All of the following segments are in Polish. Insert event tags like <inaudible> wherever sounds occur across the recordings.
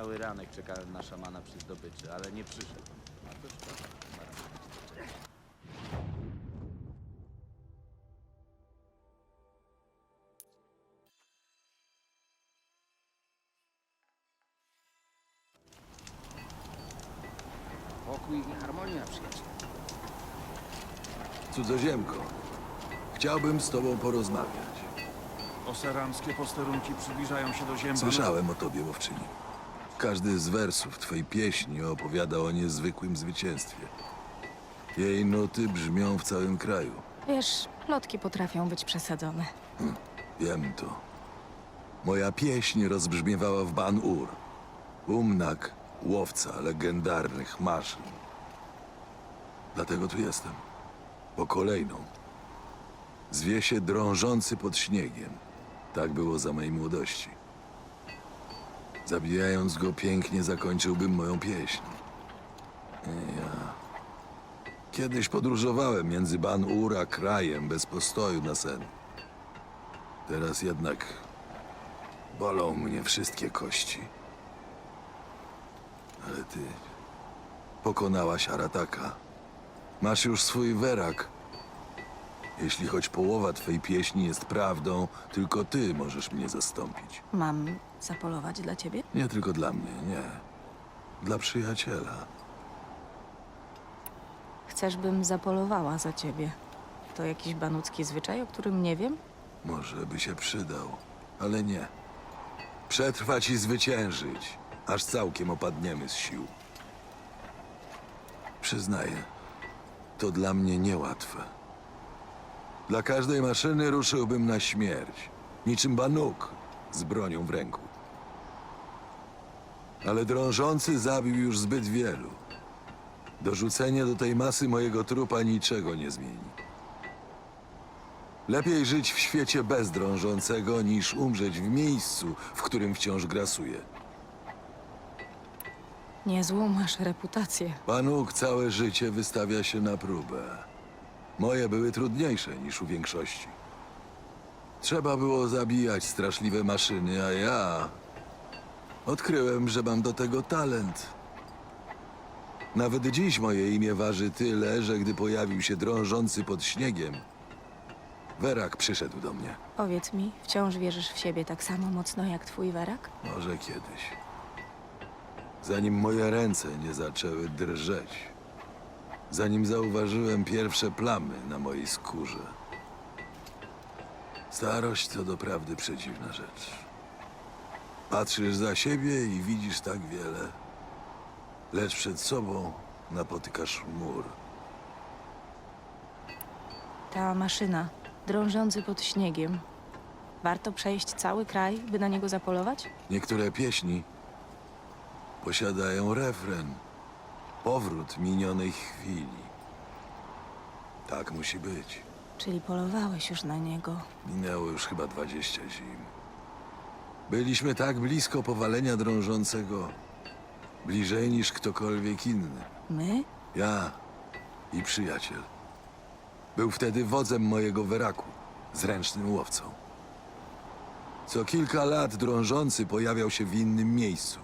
Cały ranek czekałem na szamana przy zdobyczy, ale nie przyszedł. A to szkoda. Pokój i harmonia, przyjaciel. Cudzoziemko, chciałbym z tobą porozmawiać. Oseramskie posterunki przybliżają się do ziemi. Słyszałem o tobie, łowczyni. Każdy z wersów twojej pieśni opowiada o niezwykłym zwycięstwie. Jej nuty brzmią w całym kraju. Wiesz, plotki potrafią być przesadzone. Wiem to. Moja pieśń rozbrzmiewała w Ban-Ur. Umnak, łowca legendarnych maszyn. Dlatego tu jestem. Po kolejną. Zwie się drążący pod śniegiem. Tak było za mojej młodości. Zabijając go pięknie zakończyłbym moją pieśń. Ja... Kiedyś podróżowałem między Ban-Ur a krajem bez postoju na sen. Teraz jednak bolą mnie wszystkie kości. Ale ty pokonałaś Arataka. Masz już swój werak. Jeśli choć połowa twej pieśni jest prawdą, tylko ty możesz mnie zastąpić. Mam zapolować dla ciebie? Nie tylko dla mnie, nie. Dla przyjaciela. Chcesz, bym zapolowała za ciebie. To jakiś banucki zwyczaj, o którym nie wiem? Może by się przydał, ale nie. Przetrwać i zwyciężyć, aż całkiem opadniemy z sił. Przyznaję, to dla mnie niełatwe. Dla każdej maszyny ruszyłbym na śmierć, niczym banuk z bronią w ręku. Ale drążący zabił już zbyt wielu. Dorzucenie do tej masy mojego trupa niczego nie zmieni. Lepiej żyć w świecie bez drążącego, niż umrzeć w miejscu, w którym wciąż grasuje. Niezłą masz reputację. Banuk całe życie wystawia się na próbę. Moje były trudniejsze niż u większości. Trzeba było zabijać straszliwe maszyny, a ja odkryłem, że mam do tego talent. Nawet dziś moje imię waży tyle, że gdy pojawił się drążący pod śniegiem, Werak przyszedł do mnie. Powiedz mi, wciąż wierzysz w siebie tak samo mocno jak twój werak? Może kiedyś. Zanim moje ręce nie zaczęły drżeć. Zanim zauważyłem pierwsze plamy na mojej skórze. Starość to doprawdy przeciwna rzecz. Patrzysz za siebie i widzisz tak wiele, lecz przed sobą napotykasz mur. Ta maszyna, drążący pod śniegiem. Warto przejść cały kraj, by na niego zapolować? Niektóre pieśni posiadają refren. Powrót minionej chwili. Tak musi być. Czyli polowałeś już na niego. Minęło już chyba 20 zim. Byliśmy tak blisko powalenia drążącego. Bliżej niż ktokolwiek inny. My? Ja i przyjaciel. Był wtedy wodzem mojego weraku, zręcznym łowcą. Co kilka lat drążący pojawiał się w innym miejscu.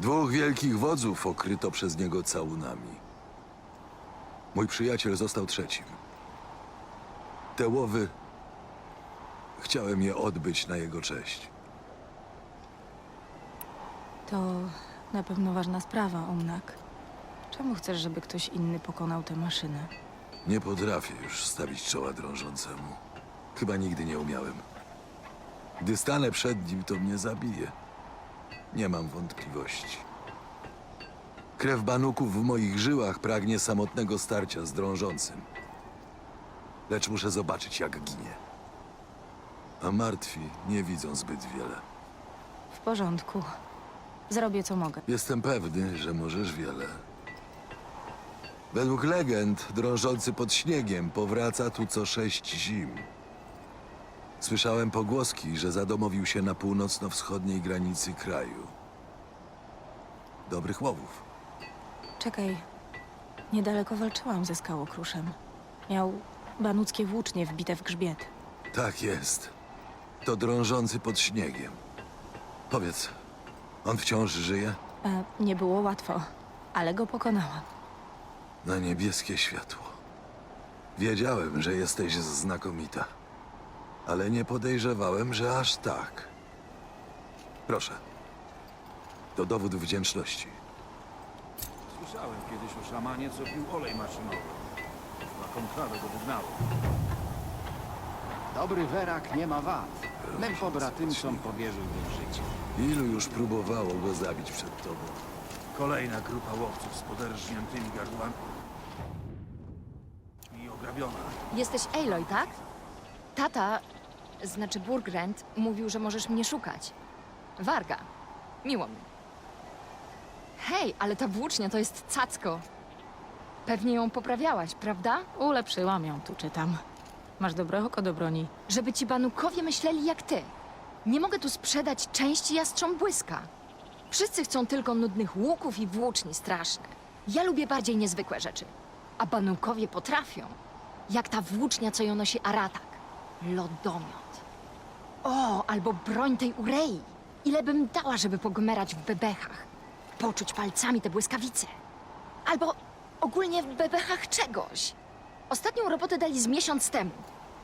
Dwóch wielkich wodzów okryto przez niego całunami. Mój przyjaciel został trzecim. Te łowy chciałem je odbyć na jego cześć. To na pewno ważna sprawa, Omnak. Czemu chcesz, żeby ktoś inny pokonał tę maszynę? Nie potrafię już stawić czoła drążącemu. Chyba nigdy nie umiałem. Gdy stanę przed nim, to mnie zabije. Nie mam wątpliwości. Krew banuków w moich żyłach pragnie samotnego starcia z drążącym. Lecz muszę zobaczyć, jak ginie. A martwi nie widzą zbyt wiele. W porządku. Zrobię co mogę. Jestem pewny, że możesz wiele. Według legend, drążący pod śniegiem powraca tu co sześć zim. Słyszałem pogłoski, że zadomowił się na północno-wschodniej granicy kraju. Dobrych łowów. Czekaj. Niedaleko walczyłam ze skałokruszem. Miał banuckie włócznie wbite w grzbiet. Tak jest. To drążący pod śniegiem. Powiedz, On wciąż żyje? E, nie było łatwo, ale go pokonałam. Na niebieskie światło. Wiedziałem, że jesteś znakomita, ale nie podejrzewałem, że aż tak. Proszę. To dowód wdzięczności. Słyszałem kiedyś o szamanie, co pił olej maszynowy. Na kontrawę go wygnało. Dobry werak nie ma wad. Mym pobratymcom powierzyłbym życie. Ilu już próbowało go zabić przed tobą? Kolejna grupa łowców z poderżniętymi gardłami. I ograbiona. Jesteś Aloy, tak? Tata, znaczy Burgrend, mówił, że możesz mnie szukać. Warga. Miło mi. Hej, ale ta włócznia to jest cacko. Pewnie ją poprawiałaś, prawda? Ulepszyłam ją, tu czytam. Masz dobre oko do broni. Żeby ci banukowie myśleli jak ty. Nie mogę tu sprzedać części jastrząb błyska. Wszyscy chcą tylko nudnych łuków i włóczni straszne. Ja lubię bardziej niezwykłe rzeczy. A banukowie potrafią. Jak ta włócznia, co ją nosi Aratak. Lodomiot. O, albo broń tej Urei. Ile bym dała, żeby pogmerać w bebechach. Poczuć palcami te błyskawice. Albo ogólnie w bebechach czegoś. Ostatnią robotę dali z miesiąc temu.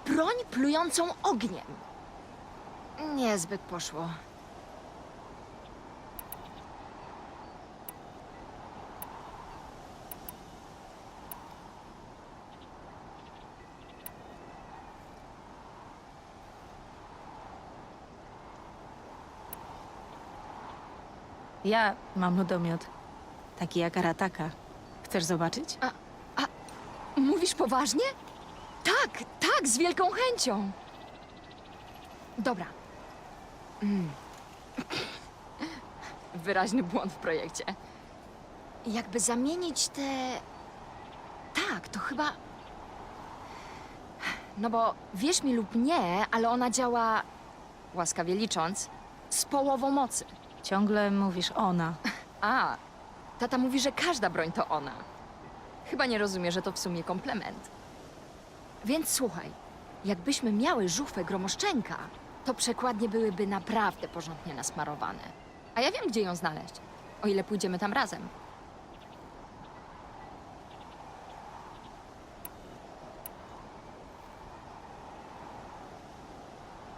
Broń plującą ogniem. Niezbyt poszło. Ja mam lodomiot. Taki jak Arataka. Chcesz zobaczyć? Mówisz poważnie? Tak, tak, z wielką chęcią. Dobra. Mm. <clears throat> Wyraźny błąd w projekcie. Jakby zamienić te. Tak, to chyba. No bo wierz mi lub nie, ale ona działa, łaskawie licząc, z połową mocy. Ciągle mówisz ona. <laughs> A, tata mówi, że każda broń to ona. Chyba nie rozumie, że to w sumie komplement. Więc słuchaj, jakbyśmy miały żuchwę gromoszczenka, to przekładnie byłyby naprawdę porządnie nasmarowane. A ja wiem, gdzie ją znaleźć, o ile pójdziemy tam razem.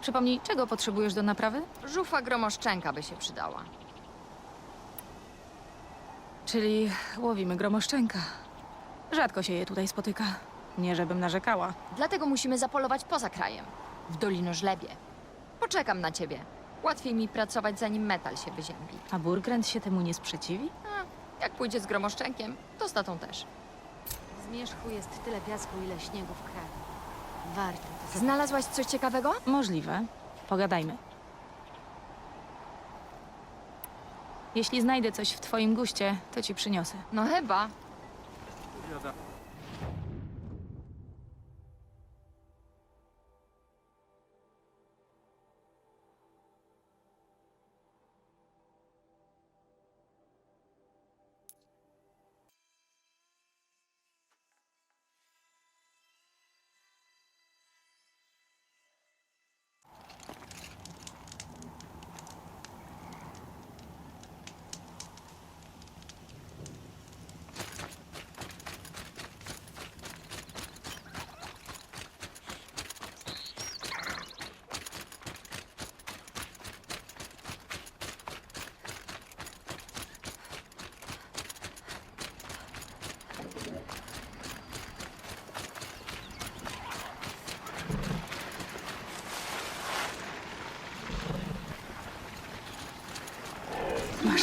Przypomnij, czego potrzebujesz do naprawy? Żuchwa gromoszczenka by się przydała. Czyli łowimy gromoszczenka. Rzadko się je tutaj spotyka. Nie żebym narzekała. Dlatego musimy zapolować poza krajem, w Dolinożlebie. Poczekam na ciebie. Łatwiej mi pracować, zanim metal się wyziębi. A Burgrend się temu nie sprzeciwi? Jak pójdzie z gromoszczenkiem, to z tatą też. W zmierzchu jest tyle piasku, ile śniegu w kraju. Warto. Znalazłaś coś ciekawego? Możliwe. Pogadajmy. Jeśli znajdę coś w twoim guście, to ci przyniosę. No chyba. Powiada,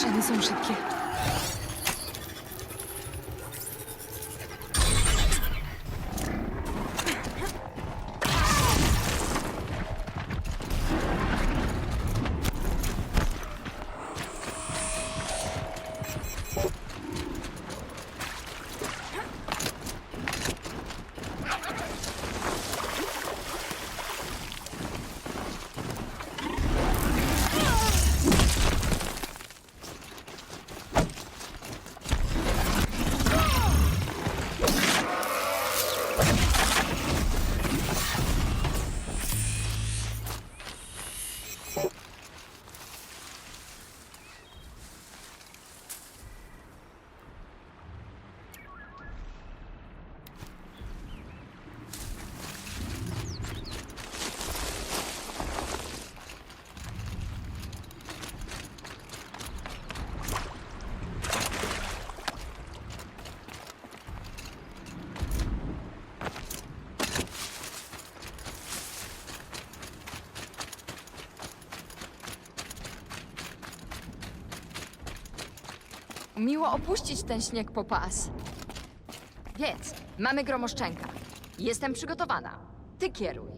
Maszyny są szybkie. Miło opuścić ten śnieg po pas. Więc mamy gromoszczenka. Jestem przygotowana. Ty kieruj.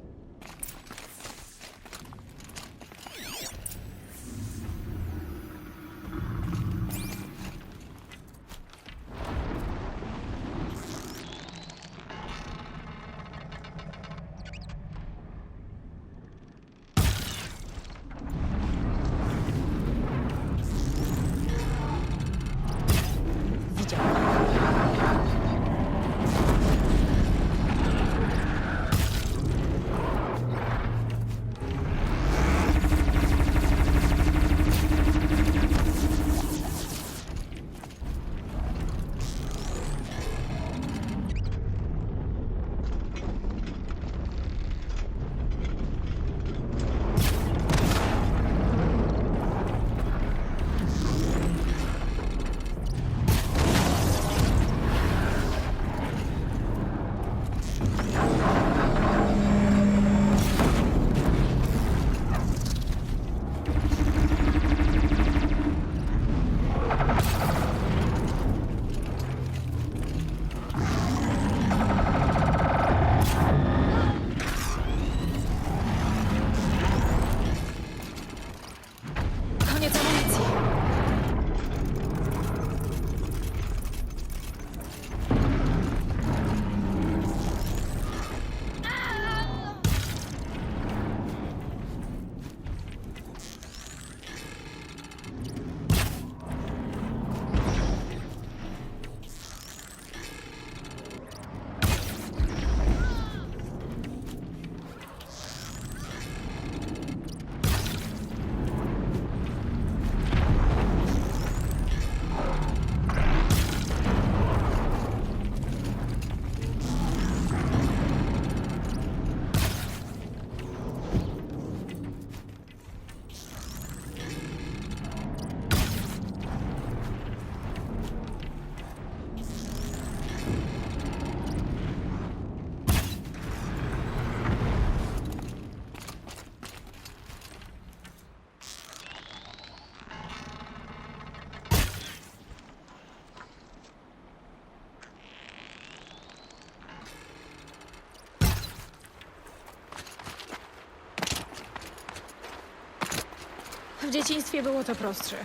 Dzieciństwie było to prostsze.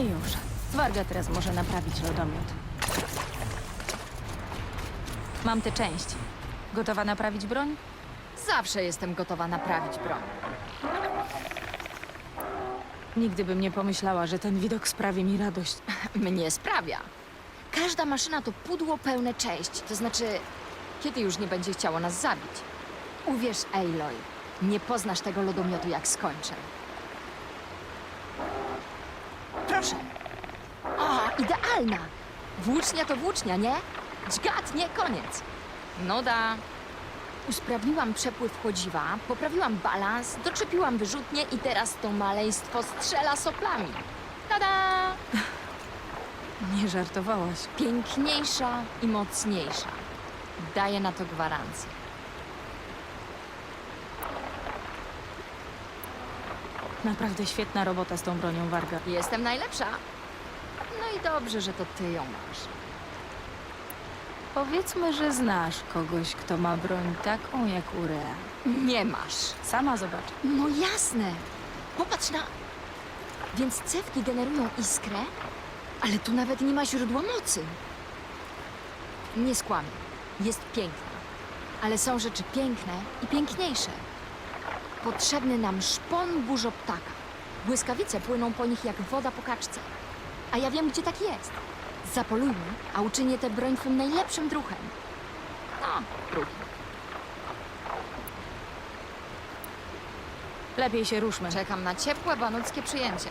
I już. Warga teraz może naprawić lodomiot. Mam tę część. Gotowa naprawić broń? Zawsze jestem gotowa naprawić broń. Nigdy bym nie pomyślała, że ten widok sprawi mi radość. <laughs> Mnie sprawia. Każda maszyna to pudło pełne części, to znaczy, kiedy już nie będzie chciało nas zabić. Uwierz, Aloy, nie poznasz tego lodomiotu, jak skończę. Proszę. O, idealna! Włócznia to włócznia, nie? Dźgat, nie koniec. No da. Usprawniłam przepływ chodziwa, poprawiłam balans, doczepiłam wyrzutnie i teraz to maleństwo strzela soplami. Tada! Nie żartowałaś. piękniejsza i mocniejsza. Daję na to gwarancję. Naprawdę świetna robota z tą bronią Warga. Jestem najlepsza. No i dobrze, że to ty ją masz. Powiedzmy, że znasz kogoś, kto ma broń taką jak Urea. Nie masz. Sama zobacz. No jasne. Popatrz na... Więc cewki generują iskrę, ale tu nawet nie ma źródła mocy. Nie skłamię. Jest piękna. Ale są rzeczy piękne i piękniejsze. Potrzebny nam szpon burzoptaka. Błyskawice płyną po nich jak woda po kaczce. A ja wiem, gdzie tak jest. Zapolujmy, a uczynię tę broń twym najlepszym druhem. No, drugim. Lepiej się ruszmy. Czekam na ciepłe banuckie przyjęcie.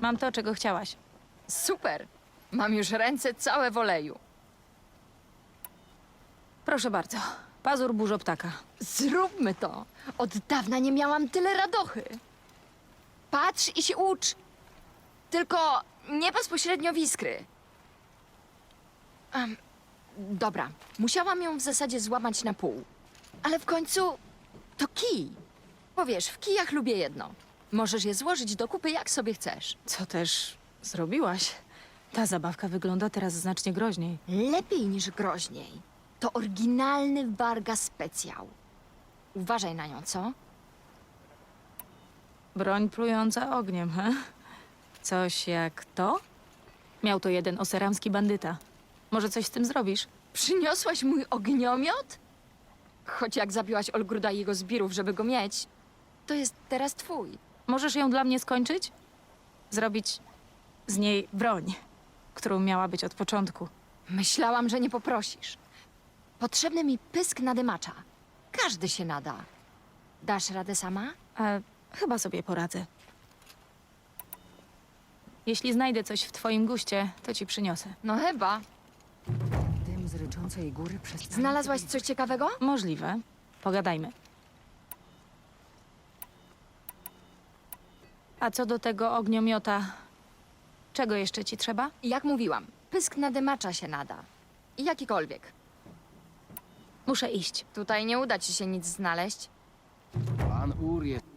Mam to, czego chciałaś. Super! Mam już ręce całe w oleju. Proszę bardzo. Pazur burzoptaka. Zróbmy to! Od dawna nie miałam tyle radochy. Patrz i się ucz. Tylko nie bezpośrednio w iskry. Em, dobra, musiałam ją w zasadzie złamać na pół. Ale w końcu to kij. Bo wiesz, w kijach lubię jedno. Możesz je złożyć do kupy jak sobie chcesz. Co też zrobiłaś? Ta zabawka wygląda teraz znacznie groźniej. Lepiej niż groźniej. To oryginalny Varga specjał. Uważaj na nią, co? Broń plująca ogniem, he? Coś jak to? Miał to jeden oseramski bandyta. Może coś z tym zrobisz? Przyniosłaś mój ogniomiot? Choć jak zabiłaś Olgruda i jego zbirów, żeby go mieć, to jest teraz twój. Możesz ją dla mnie skończyć? Zrobić z niej broń, którą miała być od początku. Myślałam, że nie poprosisz. Potrzebny mi pysk nadymacza. Każdy się nada. Dasz radę sama? A chyba sobie poradzę. Jeśli znajdę coś w twoim guście, to ci przyniosę. No chyba. Dym z ryczącej góry przez... Znalazłaś coś ciekawego? Możliwe. Pogadajmy. A co do tego ogniomiota, czego jeszcze ci trzeba? Jak mówiłam, pysk nadymacza się nada. Jakikolwiek. Muszę iść. Tutaj nie uda ci się nic znaleźć. Pan Ur jest...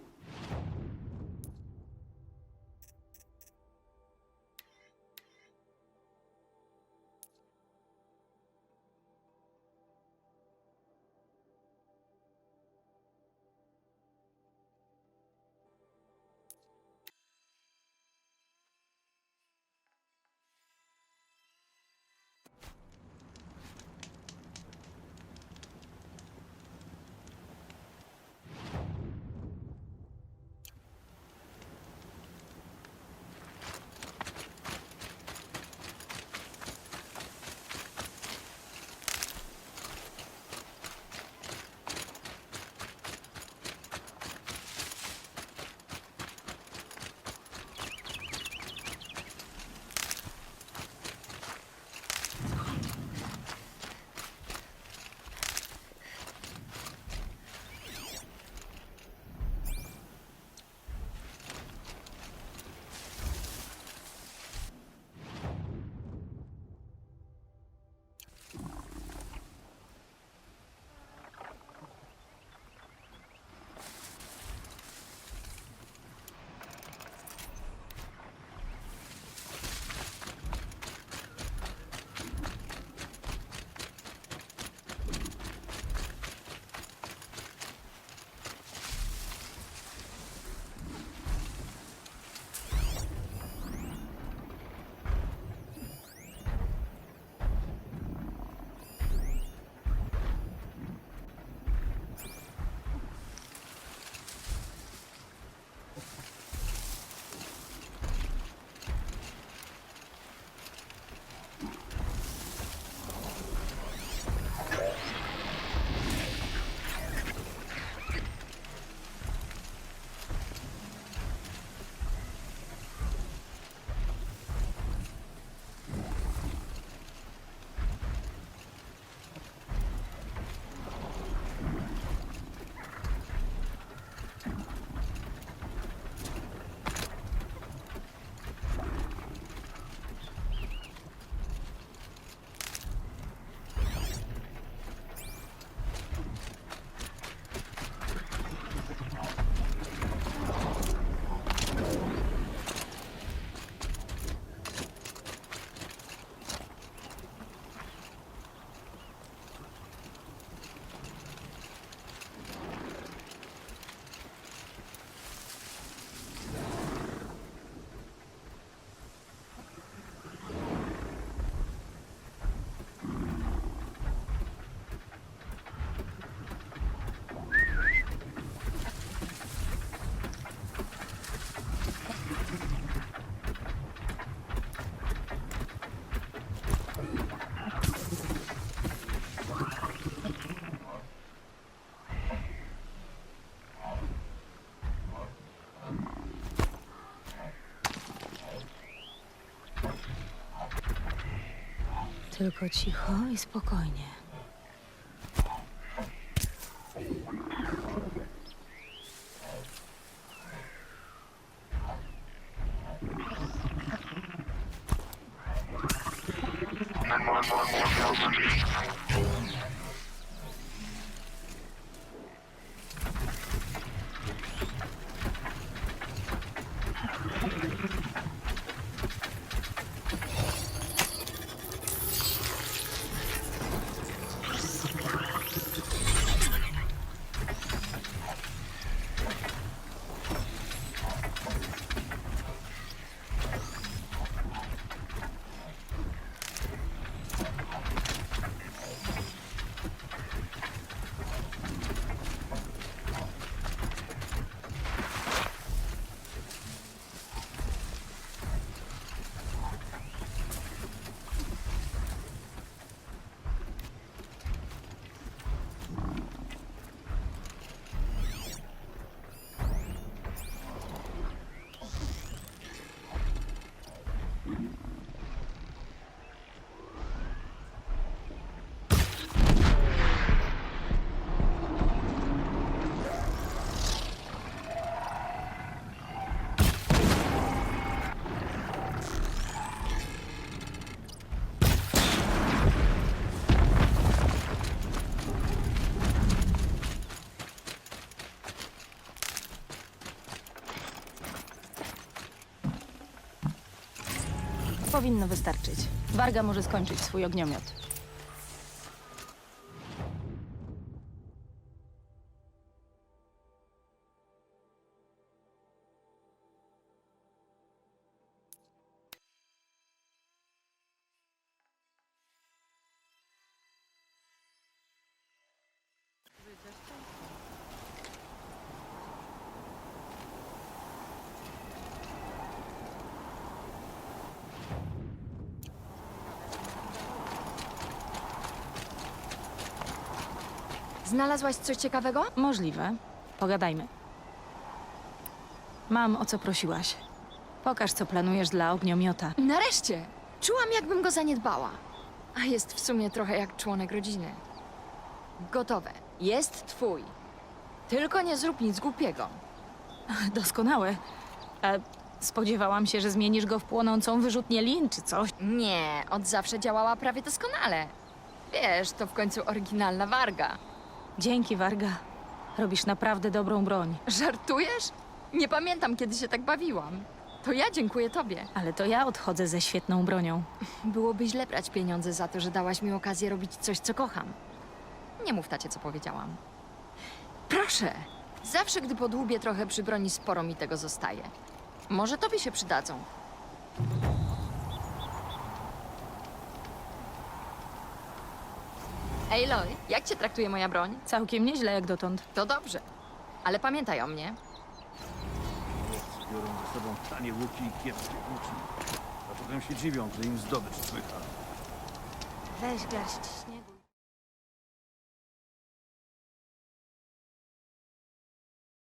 Tylko cicho i spokojnie. Powinno wystarczyć. Warga może skończyć swój ogniomiot. Znalazłaś coś ciekawego? Możliwe. Pogadajmy. Mam o co prosiłaś. Pokaż, co planujesz dla ogniomiota. Nareszcie! Czułam, jakbym go zaniedbała. A jest w sumie trochę jak członek rodziny. Gotowe. Jest twój. Tylko nie zrób nic głupiego. Doskonałe. E, spodziewałam się, że zmienisz go w płonącą wyrzutnię lin czy coś. Nie, od zawsze działała prawie doskonale. Wiesz, to w końcu oryginalna warga. Dzięki, Warga. Robisz naprawdę dobrą broń. Żartujesz? Nie pamiętam, kiedy się tak bawiłam. To ja dziękuję tobie. Ale to ja odchodzę ze świetną bronią. Byłoby źle brać pieniądze za to, że dałaś mi okazję robić coś, co kocham. Nie mów tacie, co powiedziałam. Proszę! Zawsze, gdy podłubię trochę przy broni, sporo mi tego zostaje. Może tobie się przydadzą. Ej, Lloyd, jak cię traktuje moja broń? Całkiem nieźle jak dotąd. To dobrze. Ale pamiętaj o mnie. Biorą ze sobą tanie łuki i kiepskie włócznie. A potem się dziwią, że im zdobycz słycha. Weź garść śniegu.